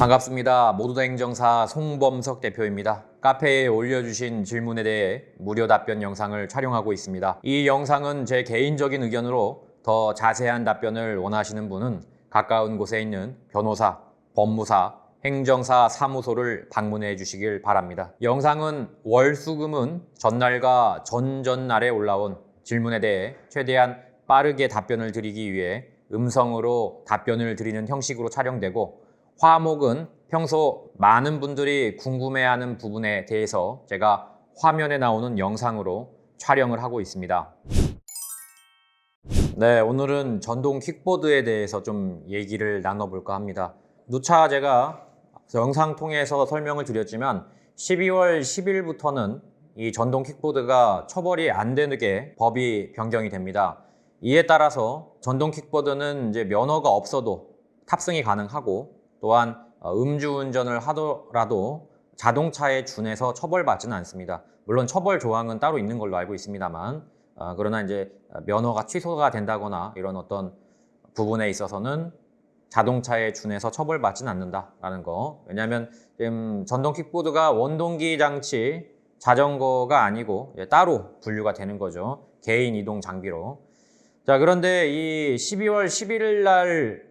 반갑습니다. 모두다 행정사 송범석 대표입니다. 카페에 올려주신 질문에 대해 무료 답변 영상을 촬영하고 있습니다. 이 영상은 제 개인적인 의견으로 더 자세한 답변을 원하시는 분은 가까운 곳에 있는 변호사, 법무사, 행정사 사무소를 방문해 주시길 바랍니다. 영상은 월수금은 전날과 전전날에 올라온 질문에 대해 최대한 빠르게 답변을 드리기 위해 음성으로 답변을 드리는 형식으로 촬영되고 화목은 평소 많은 분들이 궁금해하는 부분에 대해서 제가 화면에 나오는 영상으로 촬영을 하고 있습니다. 네, 오늘은 전동 킥보드에 대해서 좀 얘기를 나눠볼까 합니다. 누차 제가 영상 통해서 설명을 드렸지만 12월 10일부터는 이 전동 킥보드가 처벌이 안 되게 법이 변경이 됩니다. 이에 따라서 전동 킥보드는 이제 면허가 없어도 탑승이 가능하고 또한 어, 음주운전을 하더라도 자동차에 준해서 처벌받지는 않습니다. 물론 처벌 조항은 따로 있는 걸로 알고 있습니다만 어, 그러나 이제 면허가 취소가 된다거나 이런 어떤 부분에 있어서는 자동차에 준해서 처벌받지는 않는다라는 거. 왜냐하면 지금 전동 킥보드가 원동기 장치 자전거가 아니고 따로 분류가 되는 거죠. 개인 이동 장비로. 자 그런데 이 12월 11일 날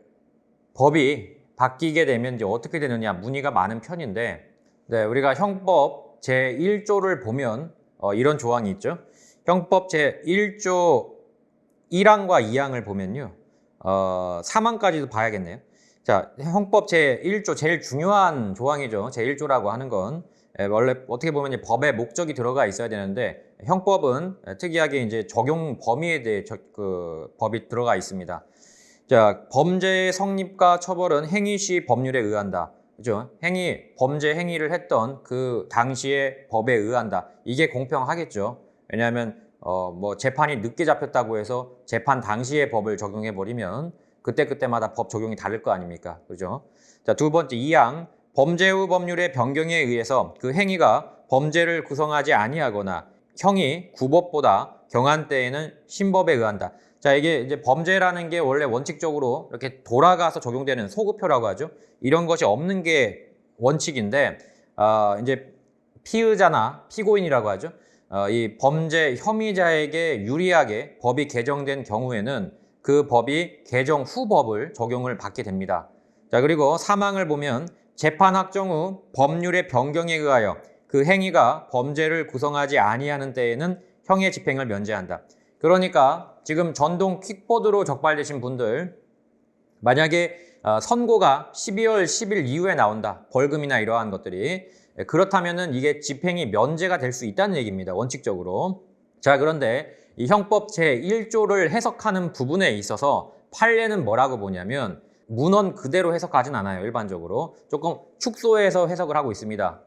법이 바뀌게 되면 이제 어떻게 되느냐 문의가 많은 편인데 네, 우리가 형법 제 1조를 보면 어, 이런 조항이 있죠. 형법 제 1조 1항과 2항을 보면요. 어, 3항까지도 봐야겠네요. 자, 형법 제 1조 제일 중요한 조항이죠. 제 1조라고 하는 건 예, 원래 어떻게 보면 이제 법의 목적이 들어가 있어야 되는데 형법은 특이하게 이제 적용 범위에 대해 저, 그 법이 들어가 있습니다. 자, 범죄의 성립과 처벌은 행위 시 법률에 의한다. 그죠? 행위, 범죄 행위를 했던 그 당시의 법에 의한다. 이게 공평하겠죠. 왜냐하면 어, 뭐 재판이 늦게 잡혔다고 해서 재판 당시의 법을 적용해 버리면 그때 그때마다 법 적용이 다를 거 아닙니까? 그죠? 자, 두 번째 2항 범죄 후 법률의 변경에 의해서 그 행위가 범죄를 구성하지 아니하거나 형이 구법보다 경한 때에는 신법에 의한다. 자, 이게 이제 범죄라는 게 원래 원칙적으로 이렇게 돌아가서 적용되는 소급표라고 하죠. 이런 것이 없는 게 원칙인데, 어, 이제 피의자나 피고인이라고 하죠. 어, 이 범죄 혐의자에게 유리하게 법이 개정된 경우에는 그 법이 개정 후 법을 적용을 받게 됩니다. 자, 그리고 사망을 보면 재판 확정 후 법률의 변경에 의하여 그 행위가 범죄를 구성하지 아니하는 때에는 형의 집행을 면제한다. 그러니까 지금 전동 킥보드로 적발되신 분들 만약에 어, 선고가 12월 10일 이후에 나온다. 벌금이나 이러한 것들이 예, 그렇다면은 이게 집행이 면제가 될 수 있다는 얘기입니다. 원칙적으로. 자, 그런데 이 형법 제1조를 해석하는 부분에 있어서 판례는 뭐라고 보냐면 문헌 그대로 해석하진 않아요. 일반적으로. 조금 축소해서 해석을 하고 있습니다.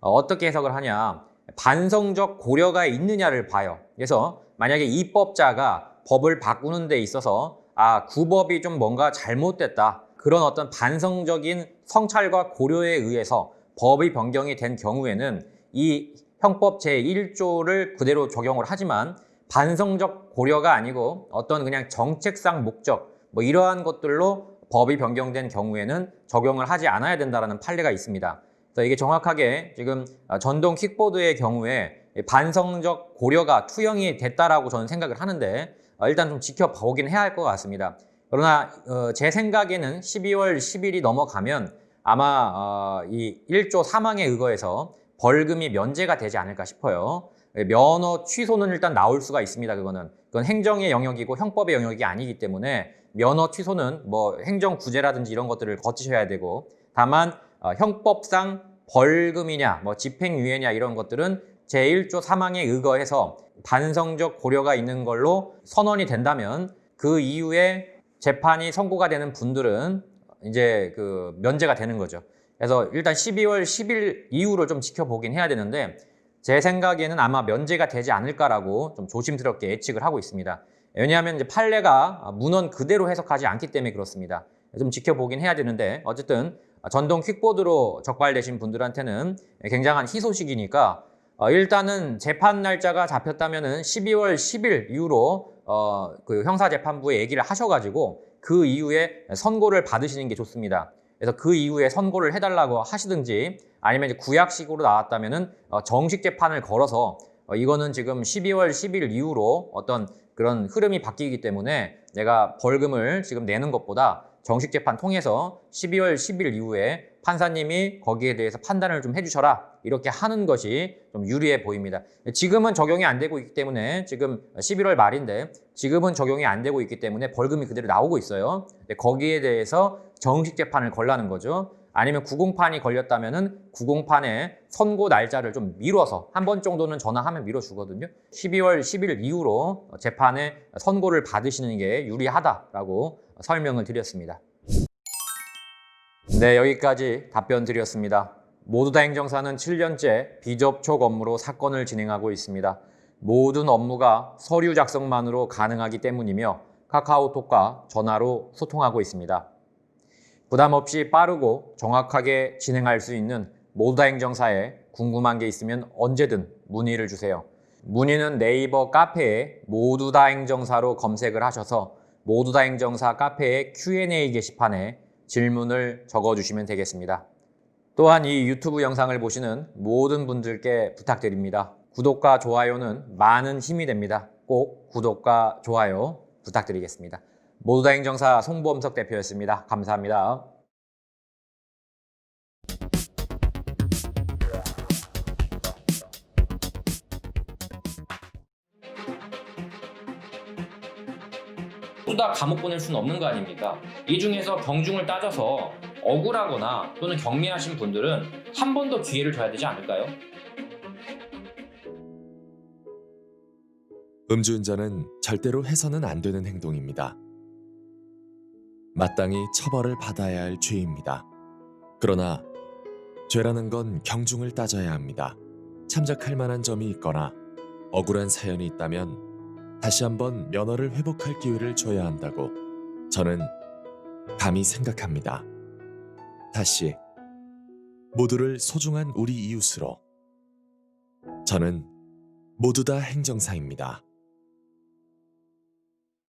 어, 어떻게 해석을 하냐? 반성적 고려가 있느냐를 봐요. 그래서 만약에 입법자가 법을 바꾸는 데 있어서 아, 구법이 좀 뭔가 잘못됐다. 그런 어떤 반성적인 성찰과 고려에 의해서 법이 변경이 된 경우에는 이 형법 제1조를 그대로 적용을 하지만 반성적 고려가 아니고 어떤 그냥 정책상 목적 뭐 이러한 것들로 법이 변경된 경우에는 적용을 하지 않아야 된다는 판례가 있습니다. 그래서 이게 정확하게 지금 전동 킥보드의 경우에 반성적 고려가 투영이 됐다라고 저는 생각을 하는데 어, 일단 좀 지켜보긴 해야 할 것 같습니다. 그러나 어, 제 생각에는 12월 10일이 넘어가면 아마 어, 이 1조 3항에 의거해서 벌금이 면제가 되지 않을까 싶어요. 면허 취소는 일단 나올 수가 있습니다. 그거는 그건 행정의 영역이고 형법의 영역이 아니기 때문에 면허 취소는 뭐 행정 구제라든지 이런 것들을 거치셔야 되고 다만 어, 형법상 벌금이냐 뭐 집행유예냐 이런 것들은 제1조 3항에 의거해서 반성적 고려가 있는 걸로 선언이 된다면 그 이후에 재판이 선고가 되는 분들은 이제 그 면제가 되는 거죠. 그래서 일단 12월 10일 이후를 좀 지켜보긴 해야 되는데 제 생각에는 아마 면제가 되지 않을까라고 좀 조심스럽게 예측을 하고 있습니다. 왜냐하면 이제 판례가 문헌 그대로 해석하지 않기 때문에 그렇습니다. 좀 지켜보긴 해야 되는데 어쨌든 전동 퀵보드로 적발되신 분들한테는 굉장한 희소식이니까 어, 일단은 재판 날짜가 잡혔다면은 12월 10일 이후로 어, 그 형사재판부에 얘기를 하셔가지고 그 이후에 선고를 받으시는 게 좋습니다. 그래서 그 이후에 선고를 해달라고 하시든지 아니면 이제 구약식으로 나왔다면은 어, 정식 재판을 걸어서 어, 이거는 지금 12월 10일 이후로 어떤 그런 흐름이 바뀌기 때문에 내가 벌금을 지금 내는 것보다 정식 재판 통해서 12월 10일 이후에 판사님이 거기에 대해서 판단을 좀 해주셔라 이렇게 하는 것이 좀 유리해 보입니다. 지금은 적용이 안 되고 있기 때문에 지금 11월 말인데 지금은 적용이 안 되고 있기 때문에 벌금이 그대로 나오고 있어요. 거기에 대해서 정식 재판을 걸라는 거죠. 아니면 90판이 걸렸다면은 90판의 선고 날짜를 좀 미뤄서 한 번 정도는 전화하면 미뤄주거든요. 12월 10일 이후로 재판에 선고를 받으시는 게 유리하다라고 설명을 드렸습니다. 네, 여기까지 답변 드렸습니다. 모두 다 행정사는 7년째 비접촉 업무로 사건을 진행하고 있습니다. 모든 업무가 서류 작성만으로 가능하기 때문이며 카카오톡과 전화로 소통하고 있습니다. 부담 없이 빠르고 정확하게 진행할 수 있는 모두다 행정사에 궁금한 게 있으면 언제든 문의를 주세요. 문의는 네이버 카페에 모두 다 행정사로 검색을 하셔서 모두 다 행정사 카페의 Q&A 게시판에 질문을 적어주시면 되겠습니다. 또한 이 유튜브 영상을 보시는 모든 분들께 부탁드립니다. 구독과 좋아요는 많은 힘이 됩니다. 꼭 구독과 좋아요 부탁드리겠습니다. 모두다 행정사 송범석 대표였습니다. 감사합니다. 모두 다 감옥 보낼 수는 없는 거 아닙니까? 이 중에서 경중을 따져서 억울하거나 또는 경미하신 분들은 한 번 더 기회를 줘야 되지 않을까요? 음주운전은 절대로 해서는 안 되는 행동입니다. 마땅히 처벌을 받아야 할 죄입니다. 그러나 죄라는 건 경중을 따져야 합니다. 참작할 만한 점이 있거나 억울한 사연이 있다면 다시 한번 면허를 회복할 기회를 줘야 한다고 저는 감히 생각합니다. 다시 모두를 소중한 우리 이웃으로 저는 모두 다 행정사입니다.